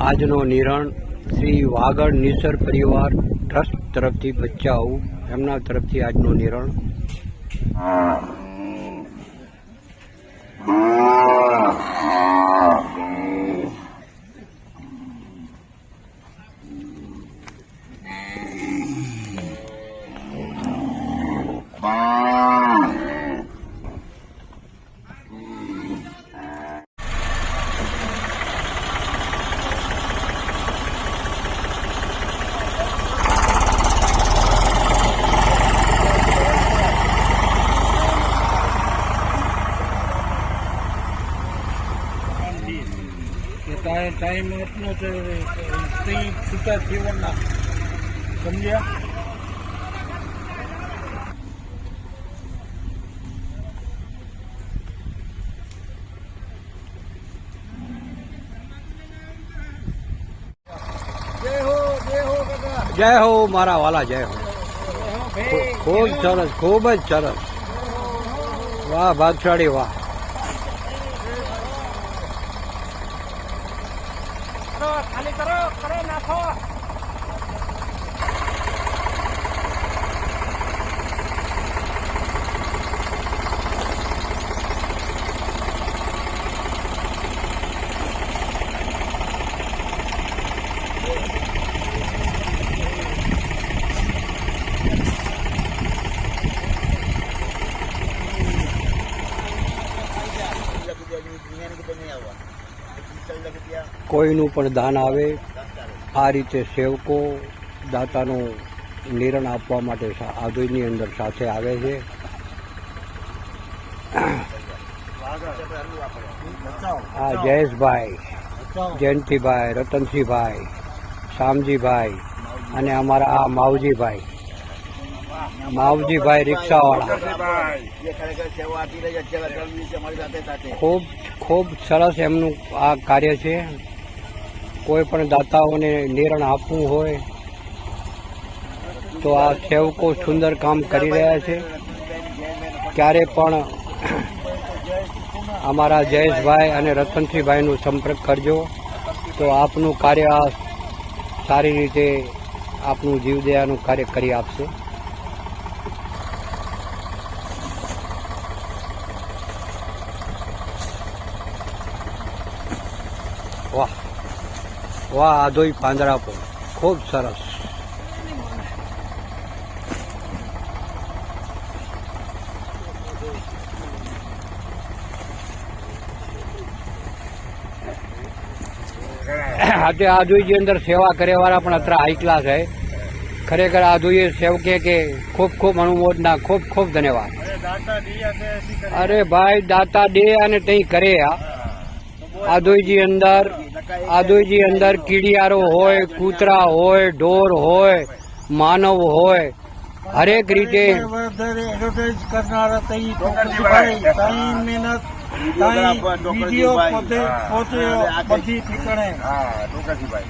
આજનો નિરણ શ્રી વાગડ નિસર પરિવાર ટ્રસ્ટ તરફથી બચ્ચાઓ એમના તરફથી આજનો નિર્ણ. કે છે કંઈ છૂટા જીવનના, સમજ્યા? જય હો જય હો કાકા જય હો મારા વાલા, જય હો. ખૂબ સરસ, ખૂબ જ સરસ. વાહ, ભાગશાળી વાહ. કરો ખાલી કરો કરો નાખો. કોઈનું પણ દાન આવે આ રીતે સેવકો દાતાનું નિરણ આપવા માટે સા- અંદર સાથે આવે છે. આ જયેશભાઈ જયંતિભાઈ રતનસિંહભાઈ શામજીભાઈ અને અમારા આ માવજીભાઈ. માવજીભાઈ રિક્ષાવાળા. ખૂબ ખૂબ સરસ એમનું આ કાર્ય છે. કોઈ પણ દાતાઓને નિર્ણ આપવું હોય, તો આ સેવકો સુંદર કામ કરી રહ્યા છે. ક્યારે પણ અમારા જયેશભાઈ અને રતનસિંહભાઈનો સંપર્ક કરજો, તો આપનું કાર્ય સારી રીતે આપનું જીવદયાનું કાર્ય કરી આપશે. વાહ આધોઈ પાંદડા પર. ખૂબ સરસ. આજે આધુઈજી અંદર સેવા કર્યા વાળા પણ અત્યારે હાઈ ક્લાસ છે. ખરેખર આધુઈએ સેવકે કે ખૂબ ખૂબ અનુમોદના ખૂબ ખૂબ ધન્યવાદ. અરે ભાઈ દાતા દે અને તઈ કરે આ. આદોઈજી અંદર આદોઈજી અંદર કીડિયારો હોય કૂતરા હોય ઢોર હોય માનવ હોય હરેક રીતે એડવર્ટાઇઝ કરનારા તઈ મહેનત તઈ વીડિયો પોતે પોતે બધી ઠીકણે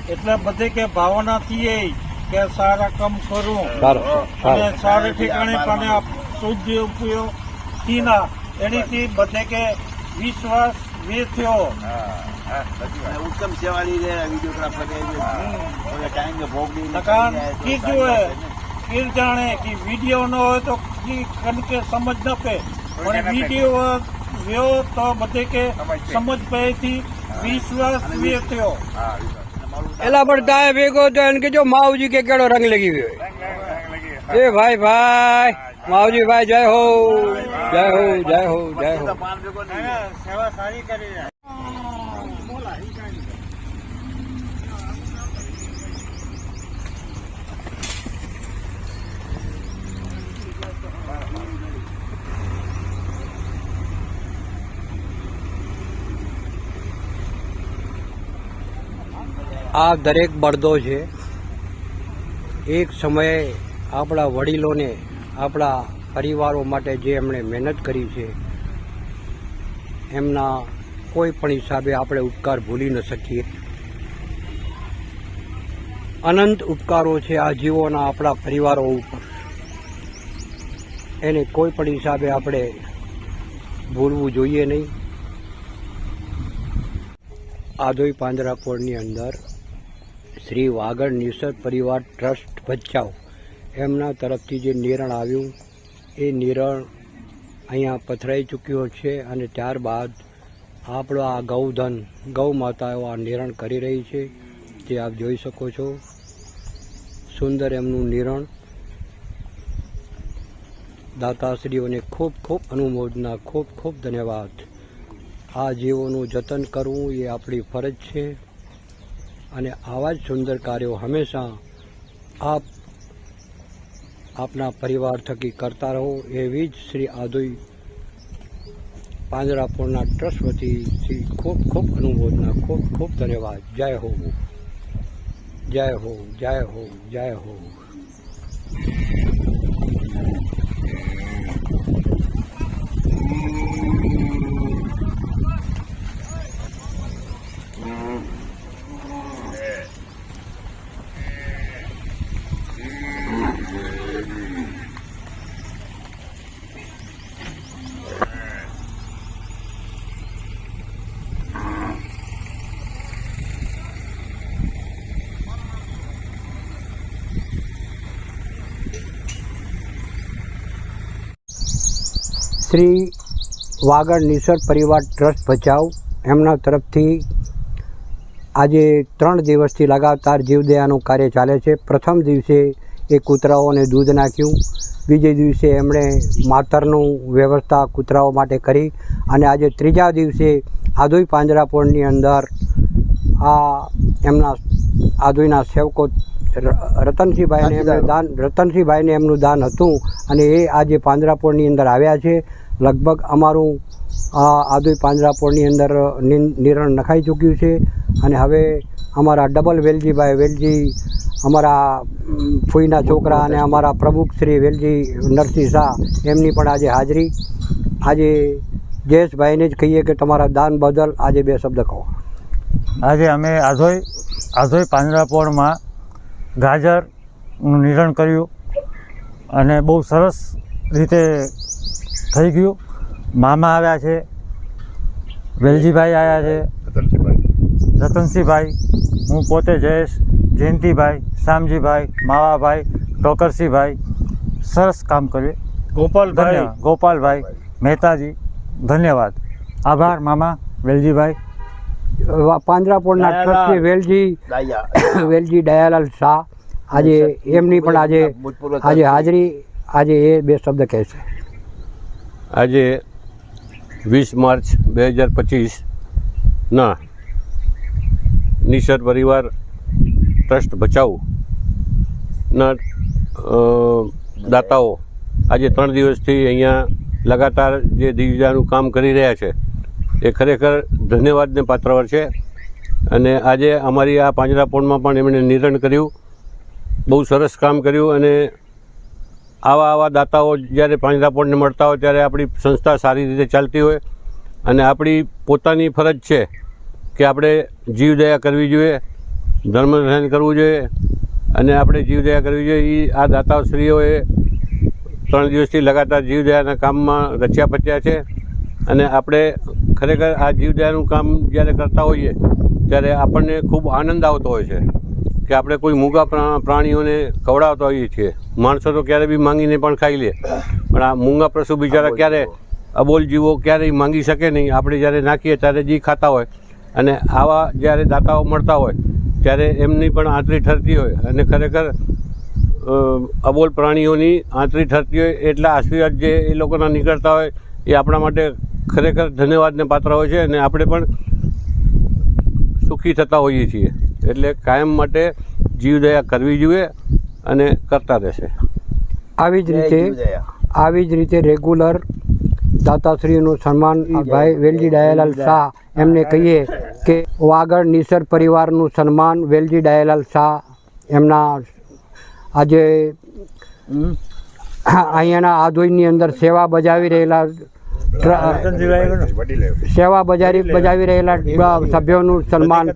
એટલે બધે કે ભાવનાથી એ કે સારા કામ કરું. અને સારા ઠીકાણે પણ શુદ્ધ ઉપયોગ થીના એનીથી બધે કે વિશ્વાસ ઉત્તમ સેવાની છે વિડીયોગ્રાફર ટાઈમ ભોગ જોવે કીર જાણે કે વીડિયો ન હોય તો કી કનકે સમજ ન પે પણ વીડિયો વ્યો તો બધે કે સમજ પેથી વિશ્વાસ વેથ્યો એલા પણ તાય ભેગો તો એને કે માવજી કે કેળો રંગ લગી ગયો. એ ભાઈ ભાઈ માવજી ભાઈ જય હો જય હો. જય હો જય હો સેવા સારી કરી આ દરેક બળદો છે. એક સમયે આપણા વડીલોને આપણા પરિવારો માટે જે એમણે મહેનત કરી છે, એમના કોઈ પણ હિસાબે આપણે ઉપકાર ભૂલી ન શકીએ. અનંત ઉપકારો છે આ જીવોના આપણા પરિવારો ઉપર. એને કોઈ પણ હિસાબે આપણે ભૂલવું જોઈએ નહીં. આધોઈ પાંજરાપોળની અંદર શ્રી વાગડ નિસર પરિવાર ટ્રસ્ટ ભચાઉ. એમના તરફથી જે નિરણ આવ્યું, એ નિરણ અહીંયા પથરાઈ ચૂક્યો છે અને ત્યારબાદ આપણો આ ગૌધન ગૌ માતાઓ આ નિરણ કરી રહી છે. જે આપ જોઈ શકો છો, સુંદર એમનું નિરણ. દાતાશ્રીઓને ખૂબ ખૂબ અનુમોદના, ખૂબ ખૂબ ધન્યવાદ. આ જીવોનું જતન કરવું એ આપણી ફરજ છે. અને આવા જ સુંદર કાર્યો હંમેશા આપ આપના પરિવાર થકી કરતા રહો એવી જ શ્રી આદુઈ પાંજરાપુરના ટ્રસ્ટ વતીથી ખૂબ ખૂબ અનુમોદના, ખૂબ ખૂબ ધન્યવાદ. જય હો. જય હો જય હો જય હો. શ્રી વાગડ નિસર્ગ પરિવાર ટ્રસ્ટ ભચાઉ. એમના તરફથી આજે ત્રણ દિવસથી લગાતાર જીવદયાનું કાર્ય ચાલે છે. પ્રથમ દિવસે એ કૂતરાઓને દૂધ નાખ્યું. બીજે દિવસે એમણે માતરનું વ્યવસ્થા કૂતરાઓ માટે કરી અને આજે ત્રીજા દિવસે આધોઈ પાંજરાપોળની અંદર આ એમના આધોઈના સેવકો રતનસિંહભાઈને એમનું દાન રતનસિંહભાઈને એમનું દાન હતું અને એ આજે પાંજરાપોળની અંદર આવ્યા છે. લગભગ અમારું આ આદુઈ પાંજરાપોળની અંદર નિરણ નખાઈ ચૂક્યું છે. અને હવે અમારા ડબલ વેલજીભાઈ વેલજી અમારા ફૂઈના છોકરા અને અમારા પ્રમુખ શ્રી વેલજી નરસિંહ શાહ એમની પણ આજે હાજરી. આજે જયેશભાઈને જ કહીએ કે તમારા દાન બદલ આજે બે શબ્દ કહો. આજે અમે આધોઈ આધોઈ પાંજરાપોળમાં ગાજરનું નિરણ કર્યું અને બહુ સરસ રીતે થઈ ગયું. મામા આવ્યા છે વેલજીભાઈ આવ્યા છે. રતનસિંહભાઈ. હું પોતે જયેશ જયંતિભાઈ શામજીભાઈ માવાભાઈ ટોકરસિંહભાઈ સરસ કામ કર્યું. ગોપાલભાઈ. ધન્યવાદ. ગોપાલભાઈ મહેતાજી ધન્યવાદ. આભાર મામા વેલજીભાઈ. પાંજરાપોળના ટ્રસ્ટી વેલજી વેલજી દયાલાલ શાહ આજે એમની પણ આજે આજે હાજરી આજે એ બે શબ્દ કહે છે. આજે વીસ માર્ચ બે હજાર પચીસના નિસર પરિવાર ટ્રસ્ટ બચાવ અ, દાતાઓ આજે ત્રણ દિવસથી અહીંયા લગાતાર જે દિવ્યાનું કામ કરી રહ્યા છે એ ખરેખર ધન્યવાદને પાત્રવર છે. અને આજે અમારી આ પાંજરાપોળમાં પણ એમણે નિરણ કર્યું. બહુ સરસ કામ કર્યું અને આવા આવા દાતાઓ જ્યારે પાંજરાપોળને મળતા હોય ત્યારે આપણી સંસ્થા સારી રીતે ચાલતી હોય. અને આપણી પોતાની ફરજ છે કે આપણે જીવદયા કરવી જોઈએ ધર્મધ્યાન કરવું જોઈએ અને આપણે જીવદયા કરવી જોઈએ. એ આ દાતાશ્રીઓએ ત્રણ દિવસથી લગાતાર જીવદયાના કામમાં રચ્યા પચ્યા છે. અને આપણે ખરેખર આ જીવદયાનું કામ જ્યારે કરતા હોઈએ, ત્યારે આપણને ખૂબ આનંદ આવતો હોય છે કે આપણે કોઈ મૂગા પ્રા- પ્રાણીઓને ખવડાવતા હોઈએ છીએ. માણસો તો ક્યારે બી માંગીને પણ ખાઈ લે. પણ આ મૂંગા પશુ બિચારા ક્યારે અબોલ જીવો ક્યારેય માંગી શકે નહીં. આપણે જ્યારે નાખીએ ત્યારે જી ખાતા હોય અને આવા જ્યારે દાતાઓ મળતા હોય, ત્યારે એમની પણ આંતરી ઠરતી હોય અને ખરેખર અબોલ પ્રાણીઓની આંતરી ઠરતી હોય એટલા આશીર્વાદ જે એ લોકોના નીકળતા હોય એ આપણા માટે ખરેખર ધન્યવાદને પાત્ર હોય છે અને આપણે પણ સુખી થતા હોઈએ છીએ. એટલે કાયમ માટે જીવદયા કરવી જોઈએ અને કરતા રહેશે. આવી જ રીતે આવી જ રીતે રેગ્યુલર દાતાશ્રીનું સન્માન ભાઈ વેલજી ડાયાલાલ શાહ એમને કહીએ કે વાગડ નિસર પરિવારનું સન્માન વેલજી ડાયાલાલ શાહ એમના આજે. અહીંયાના આધોઈની અંદર સેવા બજાવી રહેલા સેવા બજારી બજાવી રહેલા સભ્યોનું સન્માન.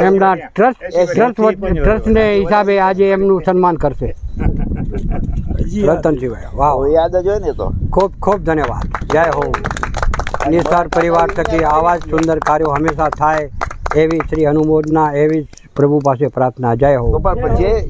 એમના ટ્રસ્ટ ટ્રસ્ટ ટ્રસ્ટને હિસાબે આજે એમનું સન્માન કરશે. રતનજીભાઈ વાહ યાદ જ હોય ને તો. ખૂબ ખૂબ ધન્યવાદ. જય હો. નિસાર પરિવાર થકી આવા જ સુંદર કાર્યો હંમેશા થાય એવી શ્રી હનુમોદના એવી જ પ્રભુ પાસે પ્રાર્થના. જય હો. જે